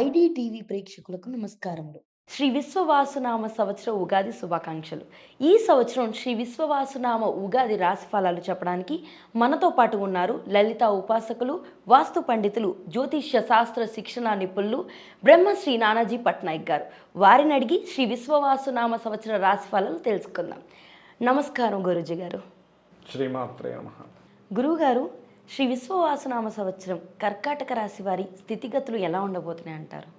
IDTV ప్రేక్షకులకు నమస్కారములు. శ్రీ విశ్వవాసునామ సంవత్సర ఉగాది శుభాకాంక్షలు. ఈ సంవత్సరం శ్రీ విశ్వవాసునామ ఉగాది రాశి ఫలాలు చెప్పడానికి మనతో పాటు ఉన్నారు లలిత ఉపాసకులు వాస్తు పండితులు జ్యోతిష్య శాస్త్ర శిక్షణ నిపుణులు బ్రహ్మశ్రీ నానాజీ పట్నాయక్ గారు. వారిని అడిగి శ్రీ విశ్వవాసునామ సంవత్సర రాశి ఫలాలు తెలుసుకుందాం. నమస్కారం గురుజీ గారు. శ్రీమాత్రే నమ. గురువుగారు శ్రీ విశ్వవాసునామ సంవత్సరం కర్కాటక రాశి వారి స్థితిగతులు ఎలా ఉండబోతున్నాయి అంటారు?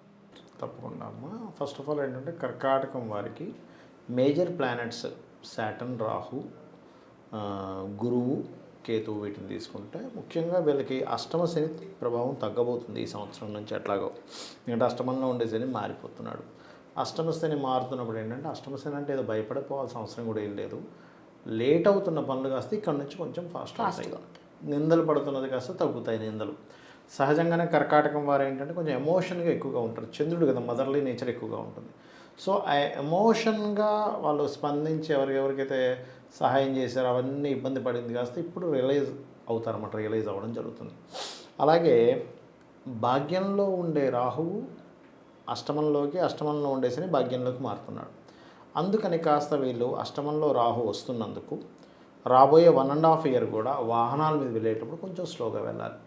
తప్పకుండా అమ్మ. ఫస్ట్ ఆఫ్ ఆల్ ఏంటంటే కర్కాటకం వారికి మేజర్ ప్లానెట్స్ సాటర్న్ రాహు గురువు కేతువు వీటిని తీసుకుంటే ముఖ్యంగా వీళ్ళకి అష్టమ శని ప్రభావం తగ్గబోతుంది ఈ సంవత్సరం నుంచి ఎట్లాగో. ఎందుకంటే అష్టమంలో ఉండే శని మారిపోతున్నాడు. అష్టమ శని మారుతున్నప్పుడు ఏంటంటే అష్టమ శని అంటే ఏదో భయపడిపోవాల్సిన అవసరం కూడా ఏం లేదు. లేట్ అవుతున్న పనులు కాస్త ఇక్కడ నుంచి కొంచెం ఫాస్ట్ అవుతాయి. నిందలు పడుతున్నది కాస్త తగ్గుతాయి నిందలు. సహజంగానే కర్కాటకం వారు ఏంటంటే కొంచెం ఎమోషన్గా ఎక్కువగా ఉంటారు. చంద్రుడు కదా మదర్లీ నేచర్ ఎక్కువగా ఉంటుంది. సో ఆ ఎమోషన్గా వాళ్ళు స్పందించి ఎవరికి ఎవరికైతే సహాయం చేశారో అవన్నీ ఇబ్బంది పడింది కాస్త ఇప్పుడు రియలైజ్ అవుతారన్నమాట. రియలైజ్ అవ్వడం జరుగుతుంది. అలాగే భాగ్యంలో ఉండే రాహువు అష్టమంలోకి అష్టమంలో ఉండేసని భాగ్యంలోకి మారుతున్నాడు. అందుకని కాస్త వీళ్ళు అష్టమంలో రాహు వస్తున్నందుకు రాబోయే వన్ అండ్ హాఫ్ ఇయర్ కూడా వాహనాల మీద వెళ్ళేటప్పుడు కొంచెం స్లోగా వెళ్ళాలి.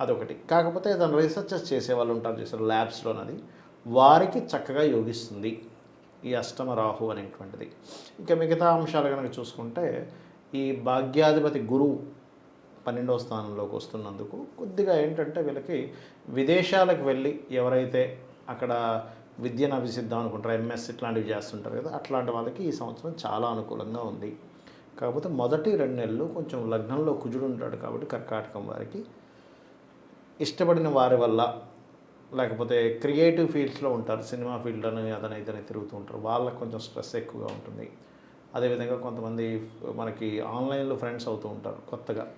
అదొకటి. కాకపోతే దాని రీసెర్చెస్ చేసే వాళ్ళు ఉంటారు చూసారు ల్యాబ్స్లోనది వారికి చక్కగా యోగిస్తుంది ఈ అష్టమ రాహు అనేటువంటిది. ఇంకా మిగతా అంశాలు కనుక చూసుకుంటే ఈ భాగ్యాధిపతి గురువు పన్నెండవ స్థానంలోకి వస్తున్నందుకు కొద్దిగా ఏంటంటే వీళ్ళకి విదేశాలకు వెళ్ళి ఎవరైతే అక్కడ విద్యను అభిసిద్దాం అనుకుంటారు ఎంఎస్ ఇట్లాంటివి చేస్తుంటారు కదా అట్లాంటి వాళ్ళకి ఈ సంవత్సరం చాలా అనుకూలంగా ఉంది. కాకపోతే మొదటి రెండు నెలలు కొంచెం లగ్నంలో కుజుడు ఉంటాడు కాబట్టి కర్కాటకం వారికి. ఇష్టపడిన వారి వల్ల లేకపోతే క్రియేటివ్ ఫీల్డ్స్లో ఉంటారు. సినిమా ఫీల్డ్ అని అదని ఇదని తిరుగుతూ ఉంటారు. వాళ్ళకి కొంచెం స్ట్రెస్ ఎక్కువగా ఉంటుంది. అదేవిధంగా కొంతమంది మనకి ఆన్లైన్లో ఫ్రెండ్స్ అవుతూ ఉంటారు కొత్తగా.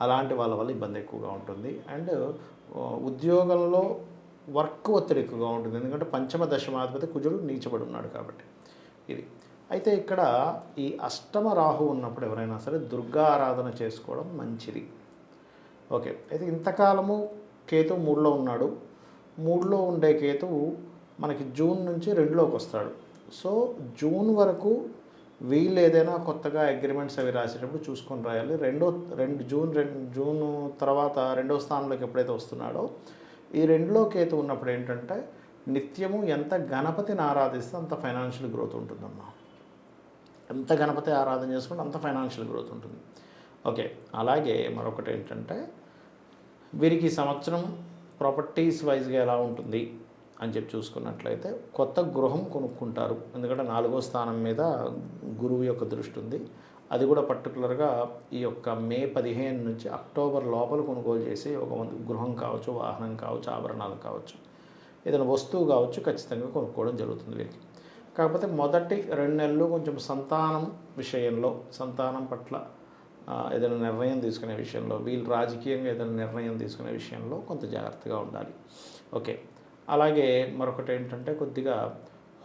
అలాంటి వాళ్ళ వల్ల ఇబ్బంది ఎక్కువగా ఉంటుంది. అండ్ ఉద్యోగంలో వర్క్ ఒత్తిడి ఎక్కువగా ఉంటుంది. ఎందుకంటే పంచమ దశమాధిపతి కుజుడు నీచబడి ఉన్నాడు కాబట్టి. ఇది. అయితే ఇక్కడ ఈ అష్టమ రాహు ఉన్నప్పుడు ఎవరైనా సరే దుర్గా ఆరాధన చేసుకోవడం మంచిది. ఓకే అయితే ఇంతకాలము కేతు మూడులో ఉన్నాడు. మూడులో ఉండే కేతువు మనకి జూన్ నుంచి రెండులోకి వస్తాడు. సో జూన్ వరకు వీళ్ళు ఏదైనా కొత్తగా అగ్రిమెంట్స్ అవి రాసేటప్పుడు చూసుకొని రాయాలి. రెండో రెండు జూన్ రెండు జూన్ తర్వాత రెండో స్థానంలోకి ఎప్పుడైతే వస్తున్నాడో ఈ రెండులో కేతు ఉన్నప్పుడు ఏంటంటే నిత్యము ఎంత గణపతిని ఆరాధిస్తే అంత ఫైనాన్షియల్ గ్రోత్ ఉంటుందమ్మా. ఎంత గణపతి ఆరాధన చేసుకుంటే అంత ఫైనాన్షియల్ గ్రోత్ ఉంటుంది. ఓకే అలాగే మరొకటి ఏంటంటే వీరికి సంవత్సరం ప్రాపర్టీస్ వైజ్గా ఎలా ఉంటుంది అని చెప్పి చూసుకున్నట్లయితే కొత్త గృహం కొనుక్కుంటారు. ఎందుకంటే నాలుగో స్థానం మీద గురువు యొక్క దృష్టి ఉంది. అది కూడా పర్టికులర్గా ఈ యొక్క మే పదిహేను నుంచి అక్టోబర్ లోపల కొనుగోలు చేసి ఒక గృహం కావచ్చు వాహనం కావచ్చు ఆభరణాలు కావచ్చు ఏదైనా వస్తువు కావచ్చు ఖచ్చితంగా కొనుక్కోవడం జరుగుతుంది వీరికి. కాకపోతే మొదటి రెండు నెలలు కొంచెం సంతానం విషయంలో సంతానం పట్ల ఏదైనా నిర్ణయం తీసుకునే విషయంలో వీళ్ళు రాజకీయంగా ఏదైనా నిర్ణయం తీసుకునే విషయంలో కొంత జాగ్రత్తగా ఉండాలి. ఓకే. అలాగే మరొకటి ఏంటంటే కొద్దిగా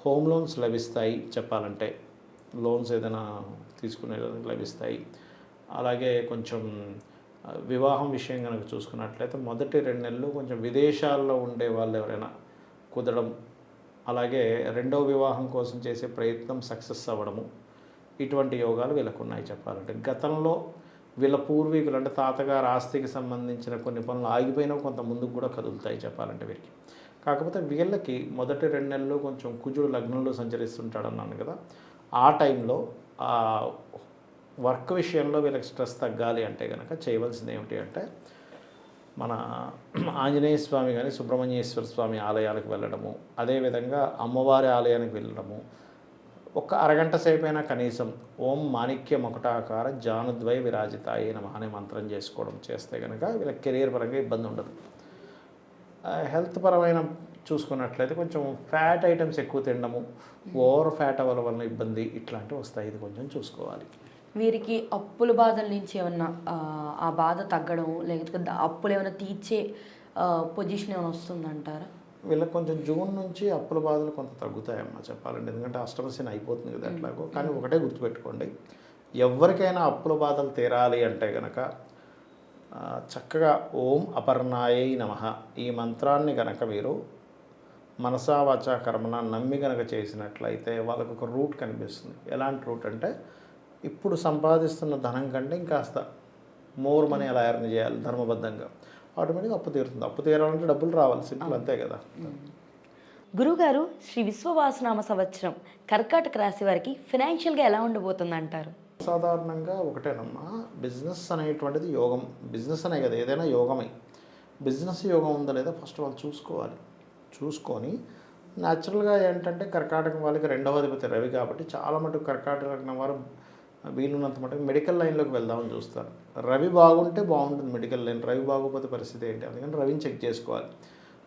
హోమ్ లోన్స్ లభిస్తాయి చెప్పాలంటే. లోన్స్ ఏదైనా తీసుకునే లభిస్తాయి. అలాగే కొంచెం వివాహం విషయం కనుక చూసుకున్నట్లయితే మొదటి రెండు నెలలు కొంచెం విదేశాల్లో ఉండే వాళ్ళు ఎవరైనా కుదరడం అలాగే రెండవ వివాహం కోసం చేసే ప్రయత్నం సక్సెస్ అవ్వడము. ఇటువంటి యోగాలు వీళ్ళకు ఉన్నాయి చెప్పాలంటే. గతంలో వీళ్ళ పూర్వీకులు అంటే తాతగారు ఆస్తికి సంబంధించిన కొన్ని పనులు ఆగిపోయినా కొంత ముందుకు కూడా కదులుతాయి చెప్పాలంటే వీరికి కాకపోతే వీళ్ళకి మొదటి రెండు నెలల్లో కొంచెం కుజుడు లగ్నంలో సంచరిస్తుంటాడు అన్నాను కదా. ఆ టైంలో వర్క్ విషయంలో వీళ్ళకి స్ట్రెస్ తగ్గాలి అంటే కనుక చేయవలసింది ఏమిటి అంటే మన ఆంజనేయ స్వామి కానీ సుబ్రహ్మణ్యేశ్వర స్వామి ఆలయాలకు వెళ్ళడము అదేవిధంగా అమ్మవారి ఆలయానికి వెళ్ళడము. ఒక అరగంట సేపైనా కనీసం ఓం మాణిక్య మొకటాకార జానుద్వయ విరాజితాయి నమ అనే మంత్రం చేసుకోవడం చేస్తే కనుక వీళ్ళకి కెరీర్ పరంగా ఇబ్బంది ఉండదు. హెల్త్ పరమైన చూసుకున్నట్లయితే కొంచెం ఫ్యాట్ ఐటమ్స్ ఎక్కువ తినడము ఓవర్ ఫ్యాట్ అవ్వడం వల్ల ఇబ్బంది ఇట్లాంటివి వస్తాయి. ఇది కొంచెం చూసుకోవాలి. వీరికి అప్పుల బాధల నుంచి ఏమన్నా ఆ, బాధ తగ్గడం లేకపోతే అప్పులు ఏమైనా తీర్చే పొజిషన్ ఏమైనా వస్తుందంటారా? వీళ్ళకి కొంచెం జూన్ నుంచి అప్పుల బాధలు కొంత తగ్గుతాయమ్మా చెప్పాలంటే. ఎందుకంటే అష్టమశని అయిపోతుంది కదా ఎట్లాగో. కానీ ఒకటే గుర్తుపెట్టుకోండి. ఎవరికైనా అప్పుల బాధలు తీరాలి అంటే గనక చక్కగా ఓం అపర్ణాయై నమ. ఈ మంత్రాన్ని గనక మీరు మనసా వాచా కర్మన నమ్మి గనక చేసినట్లయితే వాళ్ళకు ఒక రూట్ కనిపిస్తుంది. ఎలాంటి రూట్ అంటే ఇప్పుడు సంపాదిస్తున్న ధనం కంటే ఇంకాస్త మోర్ మనీ ఎలా ఎర్న్ చేయాలి ధర్మబద్ధంగా. ఆటోమేటిక్గా అప్పు తీరుతుంది. అప్పు తీరాలంటే డబ్బులు రావాలి. సింపుల్ అంతే కదా. గురుగారు శ్రీ విశ్వవాసనామ సంవత్సరం కర్కాటక రాశి వారికి ఫినాన్షియల్గా ఎలా ఉండబోతుంది అంటారు సాధారణంగా ఒకటేనమ్మా బిజినెస్ అనేటువంటిది యోగం. బిజినెస్ అనే కదా ఏదైనా యోగమే. బిజినెస్ యోగం ఉందా లేదా ఫస్ట్ వాళ్ళు చూసుకోవాలి. చూసుకొని న్యాచురల్గా ఏంటంటే కర్కాటకం వాళ్ళకి రెండవ అధిపతి రవి కాబట్టి చాలా మటుకు కర్కాటక వారు వీలున్నంత మటుకు మెడికల్ లైన్లోకి వెళ్దామని చూస్తారు. రవి బాగుంటే బాగుంటుంది మెడికల్ లైన్. రవి బాగోకపోతే పరిస్థితి ఏంటి? అందుకని రవిని చెక్ చేసుకోవాలి.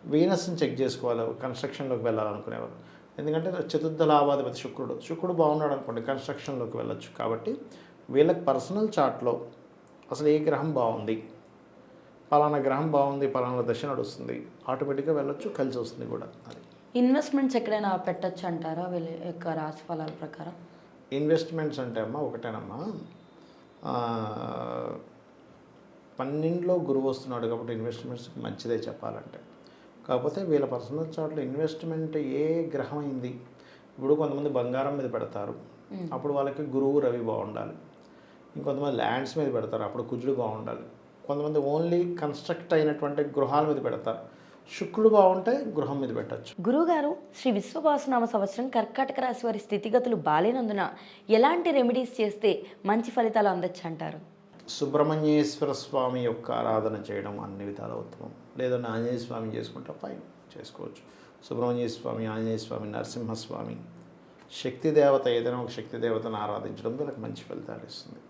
వీనస్ని చెక్ చేసుకోవాలి. కన్స్ట్రక్షన్లోకి వెళ్ళాలనుకునేవారు ఎందుకంటే చతుర్థ లాభాధిపతి శుక్రుడు. శుక్రుడు బాగున్నాడు అనుకోండి కన్స్ట్రక్షన్లోకి వెళ్ళొచ్చు. కాబట్టి వీళ్ళకి పర్సనల్ చార్ట్లో అసలు ఏ గ్రహం బాగుంది? పలానా గ్రహం బాగుంది పలానా దశ నడుస్తుంది. ఆటోమేటిక్గా వెళ్ళొచ్చు కలిసి వస్తుంది కూడా. అది. ఇన్వెస్ట్మెంట్స్ ఎక్కడైనా పెట్టచ్చు అంటారా వీళ్ళ యొక్క రాశి ఫలాల ప్రకారం? ఇన్వెస్ట్మెంట్స్ అంటే అమ్మా ఒకటేనమ్మా. పన్నెండులో గురువు వస్తున్నాడు కాబట్టి ఇన్వెస్ట్మెంట్స్ మంచిదే చెప్పాలంటే. కాకపోతే వీళ్ళ పర్సనల్ చార్ట్లో ఇన్వెస్ట్మెంట్ ఏ గ్రహం అయింది? ఇప్పుడు కొంతమంది బంగారం మీద పెడతారు. అప్పుడు వాళ్ళకి గురువు రవి బాగుండాలి. ఇంకొంతమంది ల్యాండ్స్ మీద పెడతారు. అప్పుడు కుజుడు బాగుండాలి. కొంతమంది ఓన్లీ కన్స్ట్రక్ట్ అయినటువంటి గృహాల మీద పెడతారు. శుక్రుడు బాగుంటే గృహం మీద పెట్టచ్చు. గురుగారు శ్రీ విశ్వవాసనామ సంవత్సరం కర్కాటక రాశి వారి స్థితిగతులు బాలేనందున ఎలాంటి రెమెడీస్ చేస్తే మంచి ఫలితాలు అందచ్చు అంటారు? సుబ్రహ్మణ్యేశ్వర స్వామి యొక్క ఆరాధన చేయడం అన్ని విధాల ఉత్తమం. లేదంటే ఆంజనేయ స్వామి చేసుకుంటే ఫైన్ చేసుకోవచ్చు. సుబ్రహ్మణ్య స్వామి ఆంజనేయ స్వామి నరసింహస్వామి. శక్తి దేవత ఏదైనా ఒక శక్తి దేవతను ఆరాధించడం వీళ్ళకి మంచి ఫలితాలు ఇస్తుంది.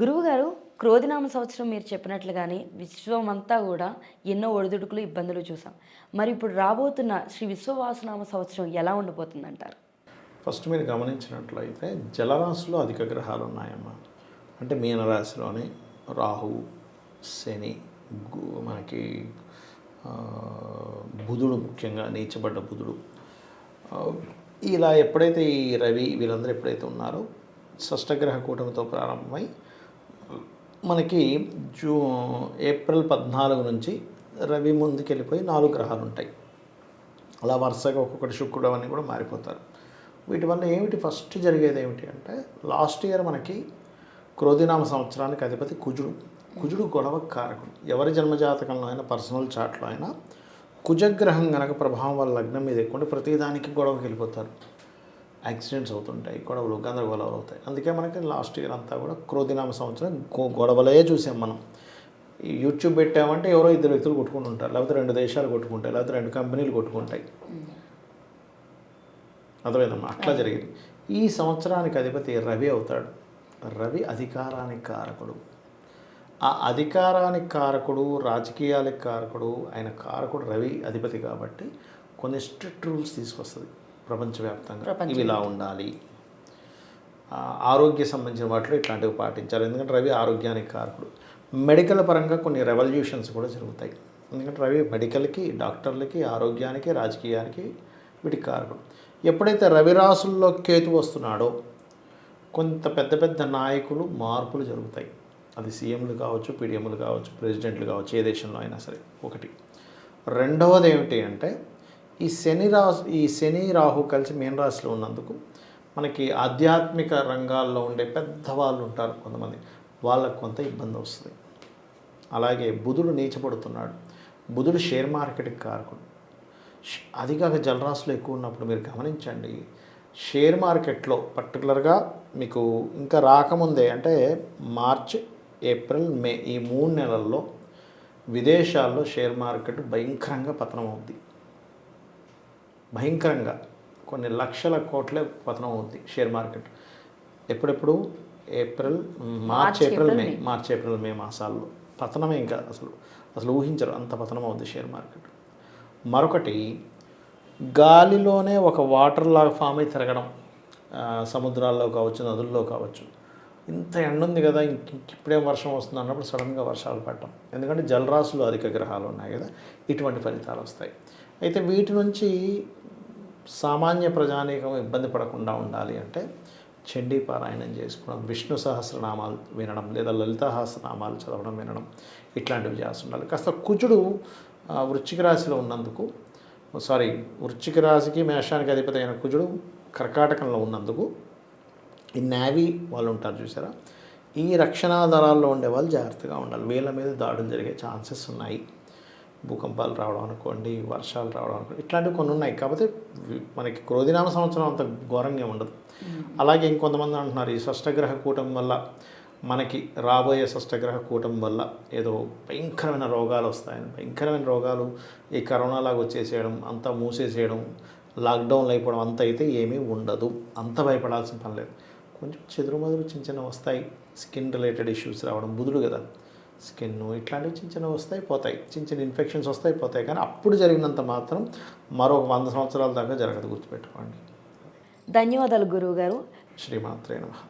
గురువుగారు క్రోధినామ సంవత్సరం మీరు చెప్పినట్లుగానే విశ్వమంతా కూడా ఎన్నో ఒడిదుడుకులు ఇబ్బందులు చూసాం. మరి ఇప్పుడు రాబోతున్న శ్రీ విశ్వవాసనామ సంవత్సరం ఎలా ఉండబోతుందంటారు? ఫస్ట్ మీరు గమనించినట్లయితే జలరాశిలో అధిక గ్రహాలు ఉన్నాయమ్మా. అంటే మీనరాశిలోని రాహు శని గు- మనకి బుధుడు ముఖ్యంగా నీచబడ్డ బుధుడు. ఇలా ఎప్పుడైతే ఈ రవి వీళ్ళందరూ ఎప్పుడైతే ఉన్నారో షష్టగ్రహ కూటమితో ప్రారంభమై మనకి జూ ఏప్రిల్ పద్నాలుగు నుంచి రవి ముందుకెళ్ళిపోయి నాలుగు గ్రహాలు ఉంటాయి. అలా వరుసగా ఒక్కొక్కటి శుక్రుడు అవన్నీ కూడా మారిపోతారు. వీటి వల్ల ఏమిటి? ఫస్ట్ జరిగేది ఏమిటి అంటే లాస్ట్ ఇయర్ మనకి క్రోధినామ సంవత్సరానికి అధిపతి కుజుడు. కుజుడు గొడవ కారకుడు. ఎవరి జన్మజాతకంలో అయినా పర్సనల్ చాట్లో అయినా కుజగ్రహం గనక ప్రభావం వల్ల లగ్నం మీద ఎక్కువ ప్రతిదానికి గొడవకి వెళ్ళిపోతారు. యాక్సిడెంట్స్ అవుతుంటాయి గొడవలు గందరగోళాలు అవుతాయి. అందుకే మనకి లాస్ట్ ఇయర్ అంతా కూడా క్రోధినామ సంవత్సరం గొడవలే చూసాం మనం. ఈ యూట్యూబ్ పెట్టామంటే ఎవరో ఇద్దరు వ్యక్తులు కొట్టుకుంటుంటారు లేకపోతే రెండు దేశాలు కొట్టుకుంటాయి లేకపోతే రెండు కంపెనీలు కొట్టుకుంటాయి. అర్థమైందమ్మా? అట్లా జరిగింది. ఈ సంవత్సరానికి అధిపతి రవి అవుతాడు. రవి అధికారానికి కారకుడు. ఆ అధికారానికి కారకుడు రాజకీయాలకు కారకుడు ఆయన కారకుడు రవి అధిపతి కాబట్టి కొన్ని స్ట్రిక్ట్ రూల్స్ తీసుకొస్తుంది. ప్రపంచవ్యాప్తంగా. ఇవి ఇలా ఉండాలి. ఆరోగ్య సంబంధించిన వాటిలో ఇట్లాంటివి పాటించాలి. ఎందుకంటే రవి ఆరోగ్యానికి కారకుడు. మెడికల్ పరంగా కొన్ని రెవల్యూషన్స్ కూడా జరుగుతాయి. ఎందుకంటే రవి మెడికల్కి డాక్టర్లకి ఆరోగ్యానికి రాజకీయానికి వీటికి కారకుడు. ఎప్పుడైతే రవి రాసుల్లో కేతు వస్తున్నాడో కొంత పెద్ద పెద్ద నాయకులు మార్పులు జరుగుతాయి. అది సీఎంలు కావచ్చు పీడిఎంలు కావచ్చు ప్రెసిడెంట్లు కావచ్చు ఏ దేశంలో అయినా సరే. ఒకటి. రెండవది ఏమిటి అంటే ఈ శని రాసు ఈ శని రాహు కలిసి మీన రాశిలో ఉన్నందుకు మనకి ఆధ్యాత్మిక రంగాల్లో ఉండే పెద్దవాళ్ళు ఉంటారు కొంతమంది. వాళ్ళకు కొంత ఇబ్బంది వస్తుంది. అలాగే బుధుడు నీచపడుతున్నాడు. బుధుడు షేర్ మార్కెట్కి కారకుడు. అదిగాక అది కాక జలరాశులు ఎక్కువ ఉన్నప్పుడు మీరు గమనించండి. షేర్ మార్కెట్లో పర్టికులర్గా మీకు ఇంకా రాకముందే అంటే మార్చ్ ఏప్రిల్ మే ఈ మూడు నెలల్లో విదేశాల్లో షేర్ మార్కెట్ భయంకరంగా పతనం అవుద్ది భయంకరంగా కొన్ని లక్షల కోట్లే పతనం అవుద్ది షేర్ మార్కెట్. ఎప్పుడెప్పుడు? April March April May. March April May మాసాల్లో. పతనమే ఇంకా అసలు అసలు ఊహించరు అంత పతనం అవుద్ది షేర్ మార్కెట్. మరొకటి గాలిలోనే ఒక వాటర్ లాగా ఫామ్ అయి తిరగడం సముద్రాల్లో కావచ్చు నదుల్లో కావచ్చు. ఇంత ఎండ ఉంది కదా ఇప్పుడేం వర్షం వస్తుంది అన్నప్పుడు సడన్గా వర్షాలు పడటం. ఎందుకంటే జలరాశులు అధిక గ్రహాలు ఉన్నాయి కదా ఇటువంటి ఫలితాలు వస్తాయి. అయితే వీటి నుంచి సామాన్య ప్రజానీకం ఇబ్బంది పడకుండా ఉండాలి అంటే చండీ పారాయణం చేసుకోవడం విష్ణు సహస్రనామాలు వినడం లేదా లలిత సహస్రనామాలు చదవడం వినడం ఇట్లాంటివి చేస్తుండాలి కాస్త కుజుడు వృశ్చిక రాశిలో ఉన్నందుకు సారీ వృశ్చిక రాశికి మేషానికి అధిపతి అయిన కుజుడు కర్కాటకంలో ఉన్నందుకు ఈ నేవీ వాళ్ళు ఉంటారు చూసారా? ఈ రక్షణ దళాల్లో ఉండే వాళ్ళు జాగ్రత్తగా ఉండాలి. వీళ్ళ మీద దాడులు జరిగే ఛాన్సెస్ ఉన్నాయి. భూకంపాలు రావడం అనుకోండి వర్షాలు రావడం అనుకోండి ఇట్లాంటివి కొన్ని ఉన్నాయి. కాకపోతే మనకి క్రోధినామ సంవత్సరం అంత ఘోరంగా ఉండదు. అలాగే ఇంకొంతమంది అంటున్నారు ఈ షష్టగ్రహ కూటం వల్ల మనకి రాబోయే షష్టగ్రహ కూటం వల్ల ఏదో భయంకరమైన రోగాలు వస్తాయని. భయంకరమైన రోగాలు ఈ కరోనా లాగా వచ్చేసేయడం అంతా మూసేసేయడం లాక్డౌన్లు అయిపోవడం అంత అయితే ఏమీ ఉండదు. అంత భయపడాల్సిన పని లేదు. కొంచెం చెదురుమదురు చిన్న చిన్న వస్తాయి. స్కిన్ రిలేటెడ్ ఇష్యూస్ రావడం బుధుడు కదా. స్కిన్ ఇట్లాంటివి చిన్న చిన్న వస్తాయి పోతాయి. చిన్న చిన్న ఇన్ఫెక్షన్స్ వస్తాయి పోతాయి. కానీ అప్పుడు జరిగినంత మాత్రం మరొక వంద సంవత్సరాల దాకా జరగదు గుర్తుపెట్టుకోండి. ధన్యవాదాలు గురువుగారు. శ్రీమాత్రే నమః.